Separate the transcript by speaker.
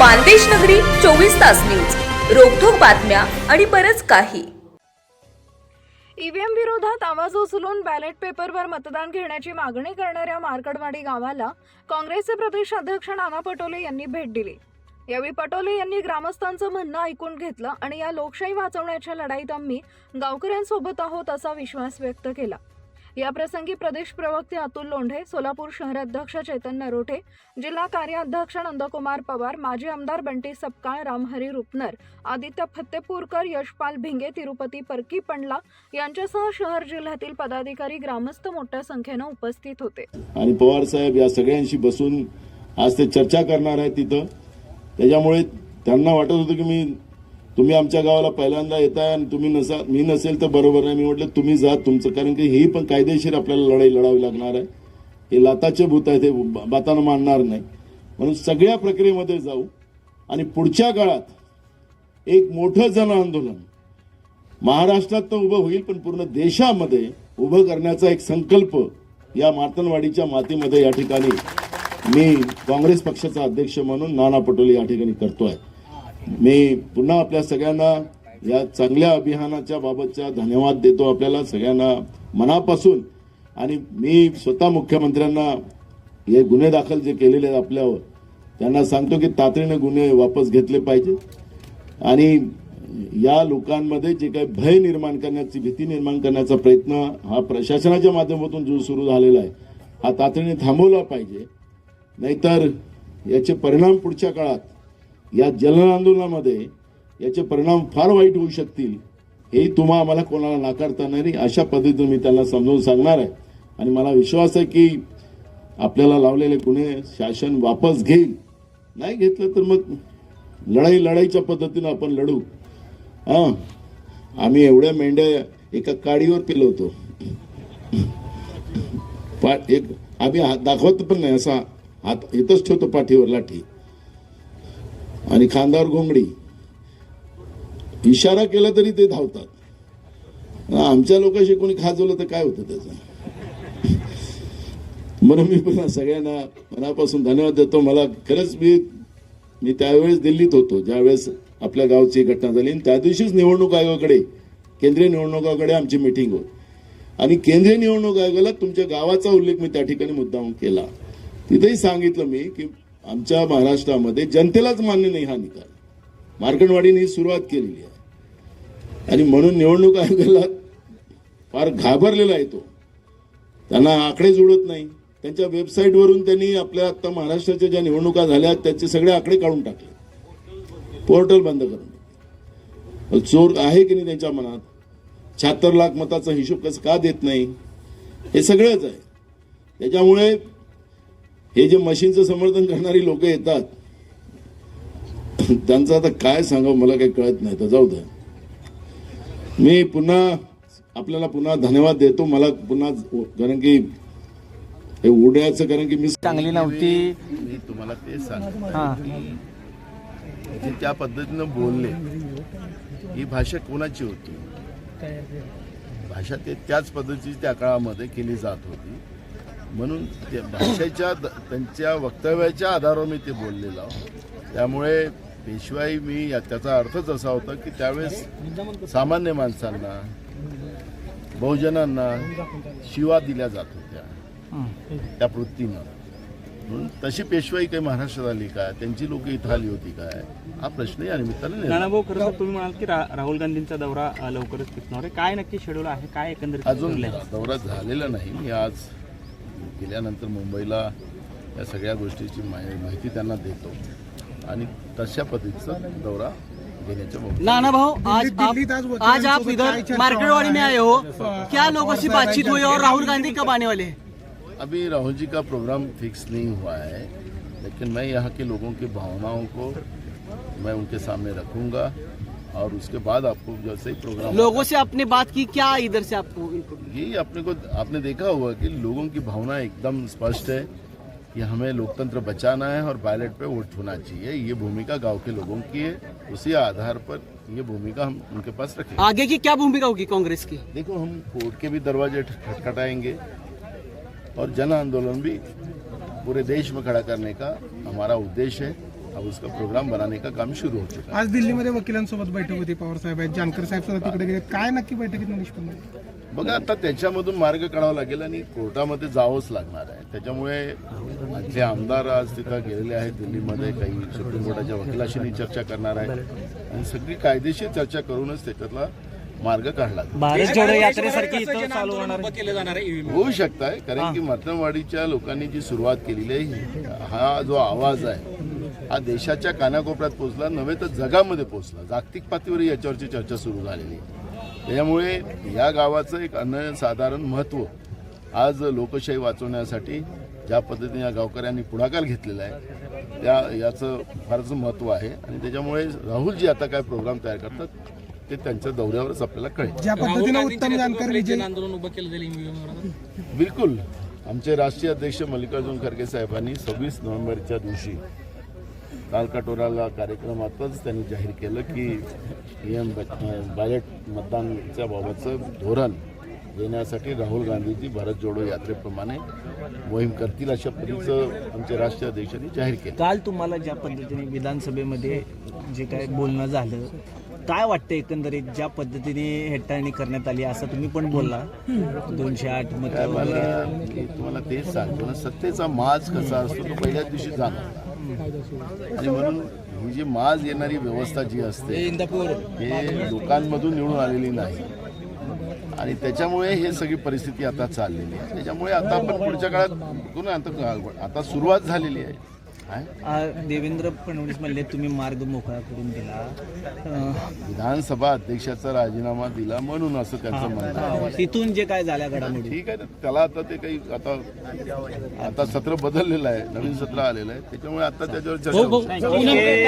Speaker 1: मानदेश नगरी चोवीस तास न्यूज. रोखोक बातम्या आणि बरच काही.
Speaker 2: ईव्हीएम विरोधात आवाज उचलून बॅलेट पेपरवर मतदान घेण्याची मागणी करणाऱ्या मार्कडवाडी गावाला काँग्रेसचे प्रदेश अध्यक्ष नाना पटोले यांनी भेट दिली. यावेळी पटोले यांनी ग्रामस्थांचं म्हणणं ऐकून घेतलं आणि या लोकशाही वाचवण्याच्या लढाईत आम्ही गावकऱ्यांसोबत आहोत असा विश्वास व्यक्त केला. या प्रसंगी प्रदेश प्रवक्ते अतुल लोंढे सोलापूर शहराध्यक्ष चैतन्य नरोठे जिल्हा कार्याध्यक्ष नंदकुमार पवार माजी आमदार बंटी सपकाळ रामहरी रुपनर आदित्य फत्तेपूरकर यशपाल भिंगे तिरुपती परकी पंडला यांच्यासह शहर जिल्ह्यातील पदाधिकारी ग्रामस्थ मोठ्या संख्येनं उपस्थित होते.
Speaker 3: आणि पवार साहेब या सगळ्यांशी बसून आज ते चर्चा करणार आहेत तिथं. त्याच्यामुळे त्यांना वाटत होतं की मी तुम्ही आमच्या गावाला पहिल्यांदा येताय आणि तुम्ही नसा मी नसेल तर बरोबर नाही. मी म्हटलं तुम्ही जा तुमचं कारण की ही पण कायदेशीर आपल्याला लढाई लढावी लागणार आहे. हे लाताचे भूत आहे ते बातानं मानणार नाही. म्हणून सगळ्या प्रक्रियेमध्ये जाऊ आणि पुढच्या काळात एक मोठं जन आंदोलन. महाराष्ट्रात तर उभं होईल पण पूर्ण देशामध्ये उभं करण्याचा एक संकल्प या मातनवाडीच्या मातीमध्ये या ठिकाणी मी काँग्रेस पक्षाचा अध्यक्ष म्हणून नाना पटोले या ठिकाणी करतोय. मी पुन्हा आपल्या सगळ्यांना या चांगल्या अभियानाच्या बाबतचा धन्यवाद देतो आपल्याला सगळ्यांना मनापासून. आणि मी स्वतः मुख्यमंत्र्यांना हे गुन्हे दाखल जे केलेले आहेत आपल्यावर त्यांना सांगतो की तातडीने गुन्हे वापस घेतले पाहिजे. आणि या लोकांमध्ये जे काही भय निर्माण करण्याची भीती निर्माण करण्याचा प्रयत्न हा प्रशासनाच्या माध्यमातून जो सुरू झालेला आहे हा तातडीने थांबवला पाहिजे. नाहीतर याचे परिणाम पुढच्या काळात या जल आंदोलनामध्ये याचे परिणाम फार वाईट होऊ शकतील हे तुम्हा आम्हाला कोणाला नाकारता नाही. अशा पद्धतीने मी त्यांना समजावून सांगणार आहे. आणि मला विश्वास आहे की आपल्याला लावलेले गुन्हे शासन वापस घेईल. नाही घेतलं तर मग लढाई लढाईच्या पद्धतीनं आपण लढू. हा आम्ही एवढ्या मेंढ्या एका काडीवर केलं होतो. एक आम्ही दाखवत पण नाही असा हात इथंच ठेवतो पाठीवर लाठी. आणि खांद्यावर घोंगडी. इशारा केला तरी ते धावतात. आमच्या लोकांशी कोणी खाजवलं तर काय होतं त्याचं? म्हणून मी पुन्हा सगळ्यांना मनापासून धन्यवाद देतो. मला खरंच मी मी त्यावेळेस दिल्लीत होतो. ज्यावेळेस आपल्या गावची घटना झाली. आणि त्या दिवशीच निवडणूक आयोगाकडे केंद्रीय निवडणूक आयोगाकडे आमची मिटिंग होती. आणि केंद्रीय निवडणूक आयोगाला तुमच्या गावाचा उल्लेख मी त्या ठिकाणी मुद्दाम केला. तिथेही सांगितलं मी की आमच्या महाराष्ट्रामध्ये जनतेलाच मान्य नाही हा निकाल. मार्कंडवाडीने ही सुरुवात केलेली आहे. आणि म्हणून निवडणूक आयोगाला फार घाबरलेला आहे तो. त्यांना आकडे जुळत नाही. त्यांच्या वेबसाईटवरून त्यांनी आपल्या आता महाराष्ट्राच्या ज्या निवडणुका झाल्या त्याचे सगळे आकडे काढून टाकले. पोर्टल बंद करून चोर आहे की नाही त्यांच्या मनात? शहात्तर लाख मताचा हिशोब कसं का देत नाही? हे सगळंच आहे. त्याच्यामुळे हे जे मशीनचं समर्थन करणारी लोक येतात त्यांचं आता काय सांगावं मला काही कळत नाही. तर जाऊ द्या मी पुन्हा आपल्याला पुन्हा धन्यवाद देतो. मला पुन्हा कारण की हे उड्याचं कारण की मी
Speaker 4: चांगली नव्हती.
Speaker 5: मी तुम्हाला ते सांग
Speaker 4: हा.
Speaker 5: जे त्या पद्धतीनं बोलले ही भाषा कोणाची होती? भाषा ते त्याच पद्धतीची त्या काळामध्ये केली जात होती. म्हणून त्या भाषेच्या द- त्यांच्या वक्तव्याच्या आधारावर मी ते बोललेलो. त्यामुळे पेशवाई मी या- त्याचा अर्थच असा होता की त्यावेळेस सामान्य माणसांना बहुजनांना शिवा दिल्या जात होत्या. त्या वृत्तीनं. म्हणून तशी पेशवाई काही महाराष्ट्रात आली का? त्यांची लोक इथं आली होती काय हा प्रश्न या निमित्तानं
Speaker 4: नानाभाऊ खरं तुम्ही म्हणाल की रा- राहुल गांधींचा दौरा लवकरच फिरणार आहे. काय नक्की शेड्यूल आहे? काय एकंदरीत
Speaker 5: अजून? दौरा झालेला नाही. मी आज गेल्यानंतर मुंबईला या सगळ्या गोष्टीची माहि- माहिती त्यांना देतो. आणि तशा पद्धतीचा दौरा
Speaker 6: नाना भाव आज आप आज आप इधर मार्केटवाड़ी में आए हो। क्या लोगों से बातचीत हुई और राहुल गांधी कब आने वाले हैं?
Speaker 5: अभी राहुल जी का प्रोग्राम फिक्स नहीं हुआ है लेकिन मैं यहाँ के लोगों की भावनाओं को मैं उनके सामने रखूंगा। और उसके बाद आपको जैसे ही प्रोग्राम
Speaker 6: लोगों से आपने बात की क्या इधर से आपको
Speaker 5: यही अपने को आपने देखा होगा कि लोगों की भावना एकदम स्पष्ट है कि हमें लोकतंत्र बचाना है और बैलेट पे वोट होना चाहिए। ये भूमिका गाँव के लोगों की है। उसी आधार पर
Speaker 3: ये भूमिका हम उनके पास रखें
Speaker 5: आगे की क्या भूमिका होगी कांग्रेस की?
Speaker 3: देखो हम कोर्ट के भी दरवाजे खटखटाएँगे और जन आंदोलन भी पूरे देश में खड़ा करने का हमारा उद्देश्य है। अब उसका प्रोग्राम बनाने का काम शुरू हो चुका
Speaker 6: आज दिल्लीमध्ये वकिलांसोबत बैठक होती पवार साहेब आहेत जानकर साहेब सुद्धा तिकडे गेले. काय नक्की बैठकीत निष्पन्न झालं?
Speaker 3: आहे बघा आता त्याच्यामधून मार्ग काढावा लागेल आणि कोर्टामध्ये जावंच लागणार आहे. त्याच्यामुळे आमचे आमदार आज तिथं गेलेले आहेत दिल्लीमध्ये काही सुप्रीम कोर्टाच्या वकिलाशीही चर्चा करणार आहेत. आणि सगळी कायदेशीर चर्चा करूनच त्याच्यातला मार्ग काढला जाईल.
Speaker 4: भारत जोडो यात्रेसारखी इथं चालू होणार
Speaker 3: होऊ शकत आहे कारण की मर्तनवाडीच्या लोकांनी जी सुरुवात केलेली आहे हा जो आवाज आहे हा देशाच्या कानाकोपऱ्यात पोहोचला नव्हे तर जगामध्ये पोहोचला. जागतिक पातळीवर याच्यावरची चर्चा सुरू झालेली आहे. त्याच्यामुळे या गावाचं एक अनन्यसाधारण महत्त्व आज लोकशाही वाचवण्यासाठी ज्या पद्धतीने या गावकऱ्यांनी पुढाकार घेतलेला आहे त्या याचं फारच महत्त्व आहे. आणि त्याच्यामुळे राहुलजी आता काय प्रोग्राम तयार करतात ते त्यांच्या दौऱ्यावरच आपल्याला कळेल.
Speaker 6: ज्या पद्धतीनं उत्तम जानकर विजय
Speaker 3: बिलकुल. आमचे राष्ट्रीय अध्यक्ष मल्लिकार्जुन खरगे साहेबांनी सव्वीस नोव्हेंबरच्या दिवशी कालकाटोराला कार्यक्रमातच त्यांनी जाहीर केलं की एम बॅलेट मतदानच्या बाबतचं धोरण देण्यासाठी राहुल गांधीजी भारत जोडो यात्रेप्रमाणे मोहीम करतील अशा पद्धतीचं आमचे राष्ट्रीय अध्यक्षांनी जाहीर केलं.
Speaker 7: काल तुम्हाला ज्या पद्धतीने विधानसभेमध्ये जे काय बोलणं झालं काय वाटतं एकंदरीत ज्या पद्धतीने हेटाळणी करण्यात आली असं तुम्ही पण बोलला? दोनशे आठ मतं
Speaker 3: तुम्हाला तेच सांगतो ना सत्तेचा माज कसा असतो तो पहिल्याच दिवशी जाणवला आणि म्हणून ही जी माज येणारी व्यवस्था जी असते हे लोकांमधून निवडून आलेली नाही. आणि त्याच्यामुळे हे सगळी परिस्थिती आता चाललेली आहे. त्याच्यामुळे आता आपण पुढच्या काळात आता आता सुरुवात झालेली आहे.
Speaker 7: देवेंद्र फडणवीस म्हणले तुम्ही मार्ग मोकळा करून दिला.
Speaker 3: विधानसभा अध्यक्षाचा राजीनामा दिला म्हणून असं त्यांचं म्हणणं
Speaker 7: तिथून जे काय झाल्या घडामोडी?
Speaker 3: ठीक आहे ना त्याला आता ते काही आता आता सत्र बदललेलं आहे नवीन सत्र आलेलं आहे. त्याच्यामुळे आता त्याच्यावर चर्चा होऊ शकते.